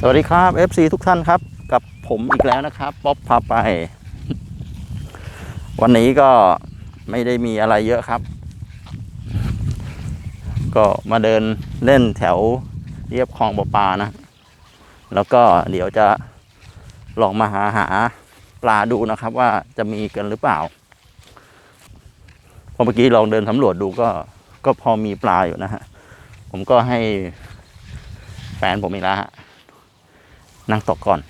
สวัสดีครับ FC ทุกท่านครับ กับผมอีกแล้วนะครับ ป๊อปพาไป วันนี้ก็ไม่ได้มีอะไรเยอะครับ ก็มาเดินเล่นแถวเรียบคลองประปานะ แล้วก็เดี๋ยวจะลองมาหาหาปลาดูนะครับ ว่าจะมีกันหรือเปล่าพอเมื่อกี้ลองเดินสำรวจดูก็ก็พอมีปลาอยู่นะฮะ ผมก็ให้แฟนผมอีกแล้วฮะ นั่งตกก่อน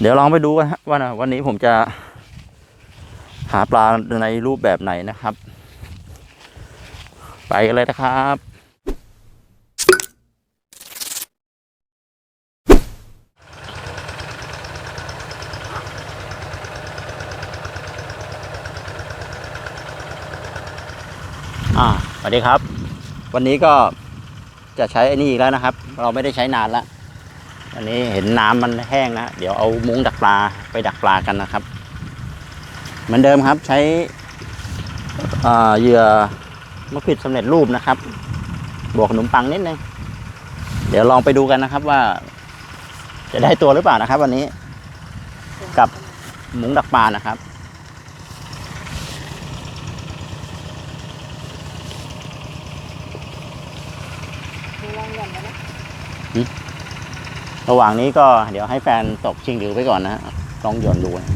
เดี๋ยวลองไปดูกันฮะว่านะวันนี้ผมจะหาปลาในรูปแบบไหนนะครับ ไปกันเลยนะครับอ่าสวัสดีครับ วันนี้ก็จะใช้ไอ้นี่อีกแล้วนะครับ เราไม่ได้ใช้นานแล้ว อันนี้เห็นน้ำมันแห้งนะเดี๋ยวเอามุ้งดักปลาไปดักปลากันนะครับ เหมือนเดิมครับใช้เหยื่อมะขิดสำเร็จรูปนะครับ บวกขนมปังนิดนึงเดี๋ยวลองไปดูกันนะครับว่า จะได้ตัวหรือเปล่านะครับ วันนี้กับมุ้งดักปลานะครับ ระหว่างนี้ก็เดี๋ยวให้แฟนตกชิงหรือไปก่อนนะลองหย่อนดูนะ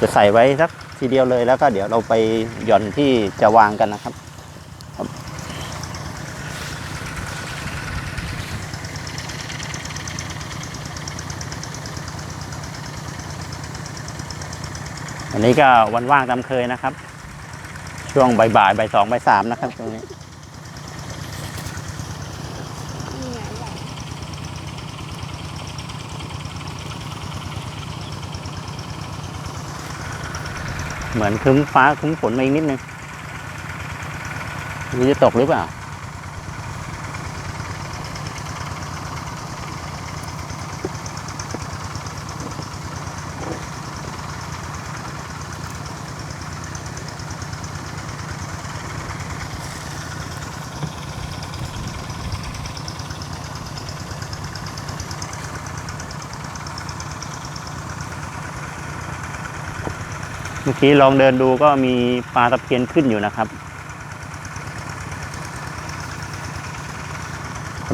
จะใส่ไว้สัก ทีเดียวเลยแล้วก็เดี๋ยวเราไปหย่อนที่จะวางกันนะครับครับอันนี้ก็วันว่างตามเคยนะครับ ช่วงบ่ายบ่ายบ่ายสองบ่ายสามนะครับตรงนี้ เหมือนครึ้มฟ้าครึ้มฝนมาอีกนิดนึงม่รู้จะตกหรือเปล่า มื่อกี้ลองเดินดูก็มีปลาตะเพียนขึ้นอยู่นะครับ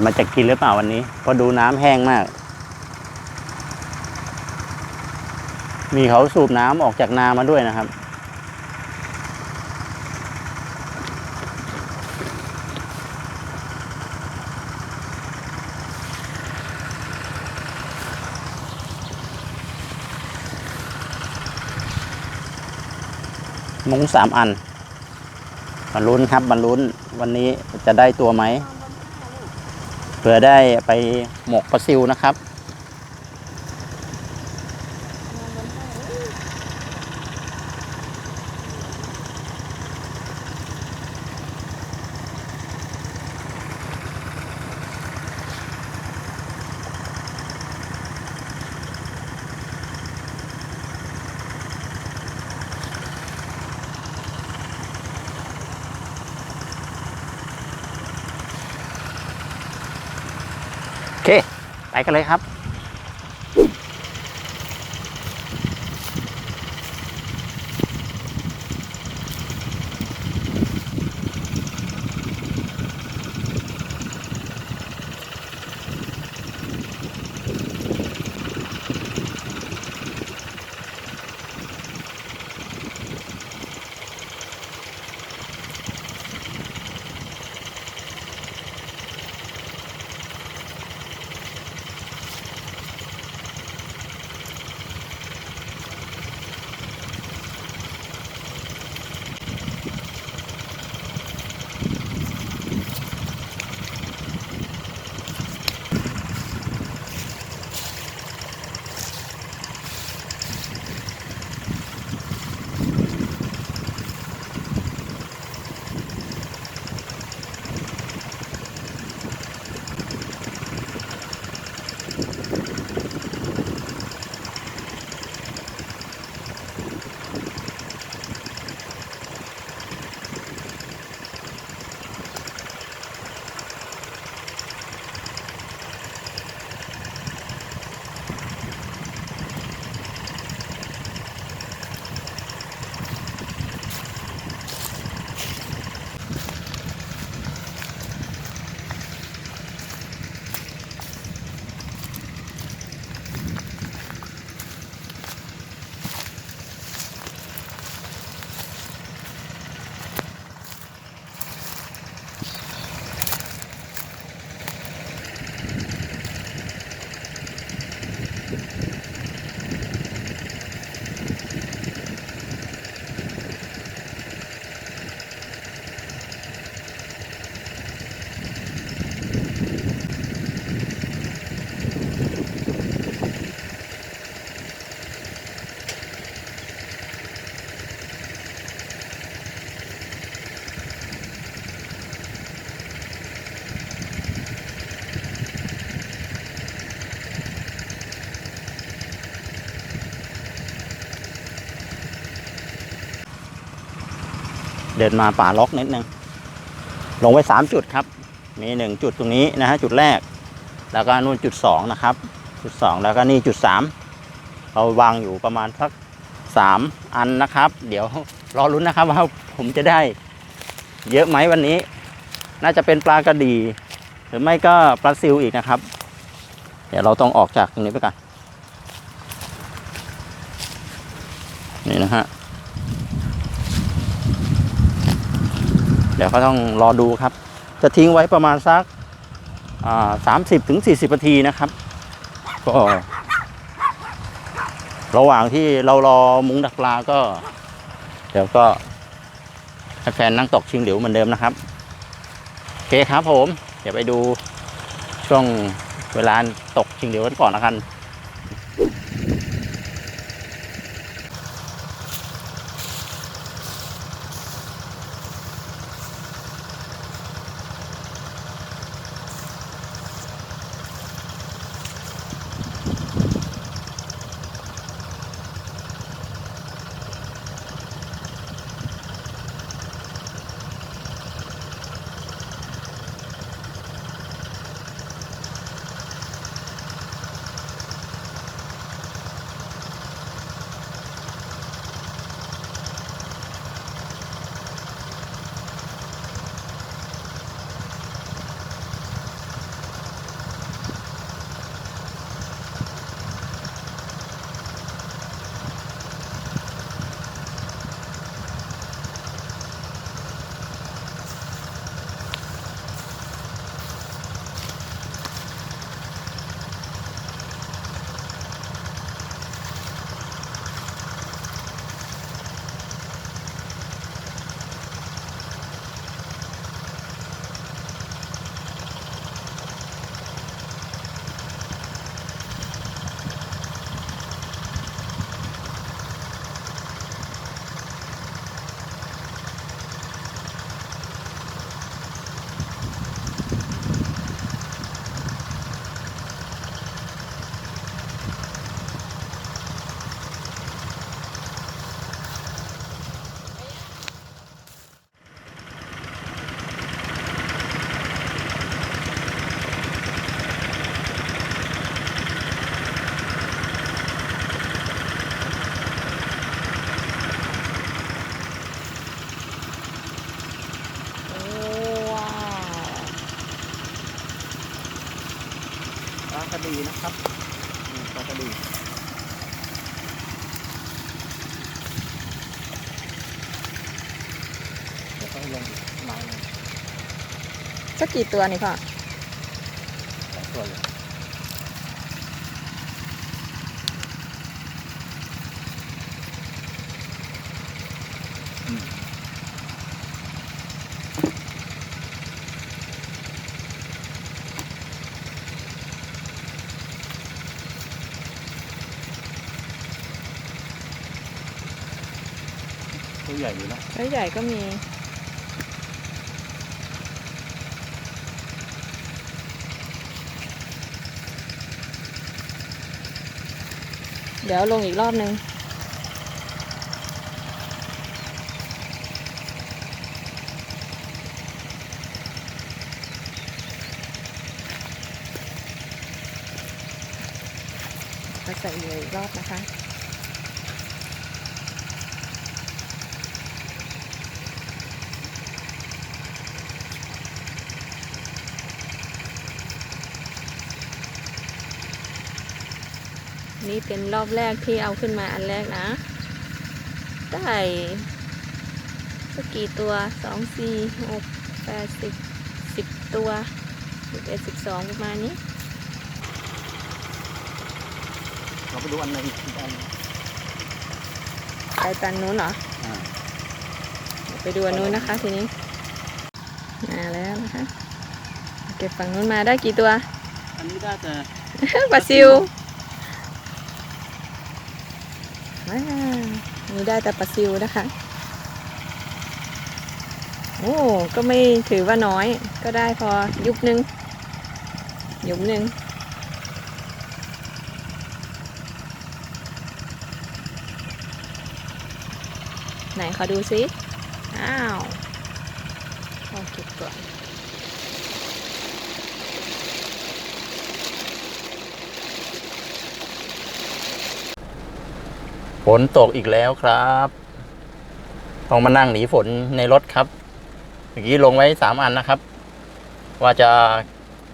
มันจะกินหรือเปล่าวันนี้เพราะดูน้ำแห้งมาก มีเขาสูบน้ำออกจากนามาด้วยนะครับ มุ้งสามอันมาลุ้นครับมาลุ้นวันนี้จะได้ตัวไหมเผื่อได้ไปหมกปลาซิวนะครับ กันเลยครับ เดินมาป่าล็อกนิดนึง ลงไว้สามจุดครับ มีหนึ่งจุดตรงนี้นะฮะจุดแรก แล้วก็นู่นจุดสองนะครับ จุดสองแล้วก็นี่จุดสามเราวางอยู่ประมาณสักสามอันนะครับ เดี๋ยวรอรุ้นนะครับว่าผมจะได้เยอะไหมวันนี้ น่าจะเป็นปลากระดี หรือไม่ก็ปลาซิวอีกนะครับ เดี๋ยวเราต้องออกจากตรงนี้ไปก่อนนี่นะฮะ เดี๋ยวก็ต้องรอดูครับ จะทิ้งไว้ประมาณสักสามสิบถึงสี่สิบนาทีนะครับก็ระหว่างที่เรารอมุ้งดักปลาก็ เดี๋ยวก็ให้แฟนนั่งตกชิงเหลวเหมือนเดิมนะครับโอเคครับผม เดี๋ยวไปดูช่วงเวลาตกชิงเหลวกันก่อนนะครั นะครับนี่ปลากระดีเดี๋ยวต้องลงอีกไม้หนึ่งสักกี่ตัวนี่พ่อสองตัวเลยอืม ใหญ่อยู่นะแล้ใหญ่ก็มี เดี๋ยวลงอีกรอบนึงใส่เหยื่ออีกรอบนะคะ นี่ เป็นรอบแรกที่เอาขึ้นมาอันแรกนะ ได้สักกี่ตัวสองสี่หกแปดสิบสิบตัวสิบเอ็ดสิบสองประมาณนี้ เราไปดูอันหนึงอีกอันหนึ่งไปตันนู้นเหรอ อ่าเดี๋ยวไปดูอันนู้นนะคะทีนี้ มาแล้วนะคะ เก็บฝั่งนู้นมาได้กี่ตัว อันนี้ได้แต่ ปลาซิวว้าว นี่ได้แต่ปลาซิวนะคะ โอ้ ก็ไม่ถือว่าน้อย ก็ได้พอยุบหนึ่งยุบหนึ่งไหนขอดูซิ อ้าวลอเก็บก่อน ฝนตกอีกแล้วครับ ต้องมานั่งหนีฝนในรถครับ เมื่อกี้ลงไว้สามอันนะครับ ว่าจะ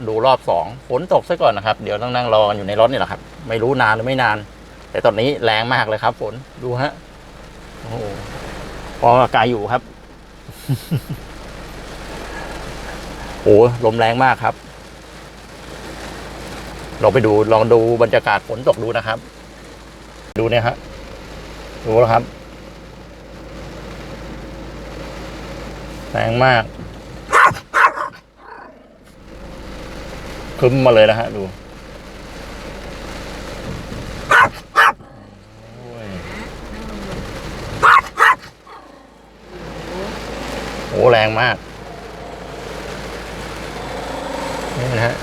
ดูรอบสองฝนตกซะก่อนนะครับ เดี๋ยวต้องนั่งรอกันอยู่ในรถนี่แหละครับ ไม่รู้นานหรือไม่นาน แต่ตอนนี้แรงมากเลยครับ ฝนดูฮะโอ้โหพอากาศอยู่ครับโอ้ลมแรงมากครับลองไปดูลองดูบรรยากาศฝนตกดูนะครับ ดูเนี่ยฮะ ดูแล้วครับ แรงมากคึ้มมาเลยนะฮะ ดูโอ้โอ้แรงมาก นี่นะฮะ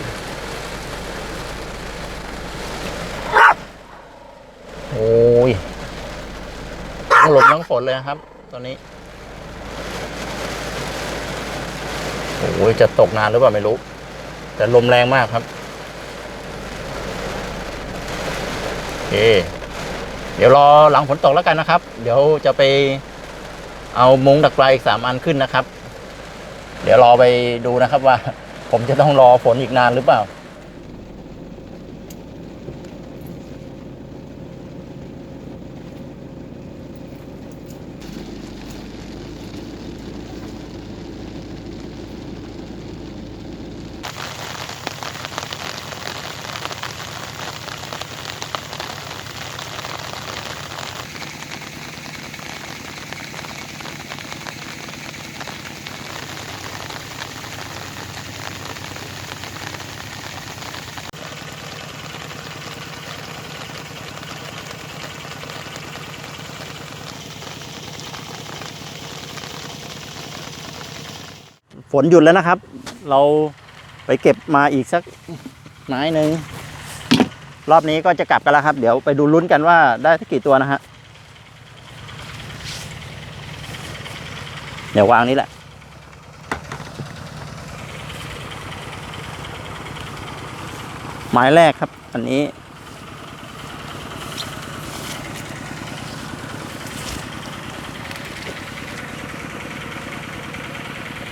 โอ้ย ทั้งลมทั้ง ฝนเลยนะครับตอนนี้โอ้ยจะตกนานหรือเปล่าไม่รู้ แต่ลมแรงมากครับโอเคเดี๋ยวรอหลังฝนตกแล้วกันนะครับ เดี๋ยวจะไปเอามุ้งดักปลาอีกสามอันขึ้นนะครับ เดี๋ยวรอไปดูนะครับว่า ผมจะต้องรอฝนอีกนานหรือเปล่า ฝนหยุดแล้วนะครับ เราไปเก็บมาอีกสักไม้หนึ่งรอบนี้ก็จะกลับกันแล้วครับ เดี๋ยวไปดูลุ้นกันว่าได้สักกี่ตัวนะฮะเดี๋ยววางนี้แหละ หมายแรกครับ อันนี้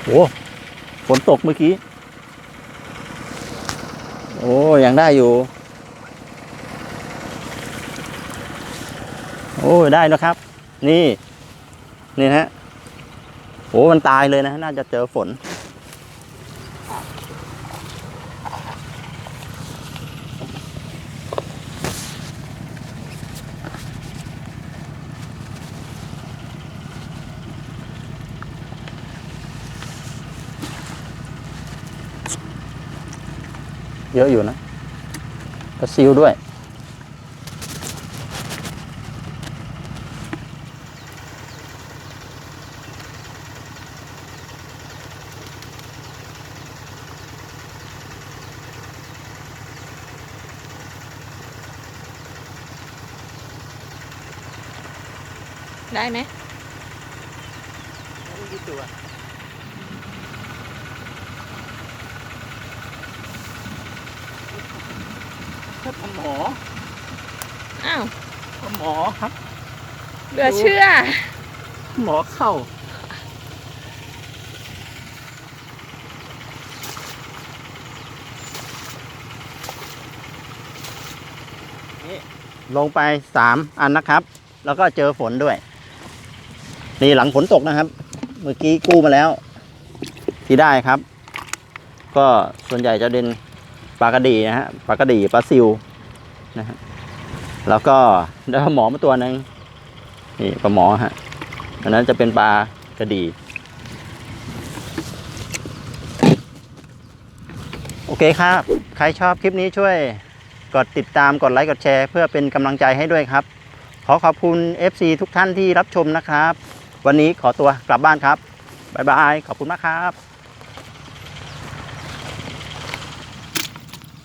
โอ้ ตกเมื่อกี้ โอ้ยังได้อยู่ โอ้ได้นะครับ นี่ นี่นะฮะโอ้มันตายเลยนะ น่าจะเจอฝน เยอะอยู่นะกระซิวด้วย ได้ไหมหม ออ้าวหมอครับเหลือเชื่อ หมอเข้าลงไปสามอันนะครับ แล้วก็เจอฝนด้วย นี่หลังฝนตกนะครับ เมื่อกี้กู้มาแล้ว ที่ได้ครับ ก็ส่วนใหญ่จะเป็นปลากระดีนะฮะปลากระดีปลาซิว นะฮะแล้วก็ได้ปลาหมอมาตัวหนึ่งนี่ปลาหมอฮะอันนั้นจะเป็นปลากระดี โอเคครับ ใครชอบคลิปนี้ช่วยกดติดตามกดไลค์กดแชร์ เพื่อเป็นกำลังใจให้ด้วยครับ ขอขอบคุณ FC ทุกท่านที่รับชมนะครับ วันนี้ขอตัวกลับบ้านครับบ๊ายบายขอบคุณมากครับ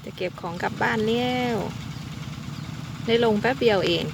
จะเก็บของกลับบ้านแล้ว ได้ลงแป๊บเดียวเอง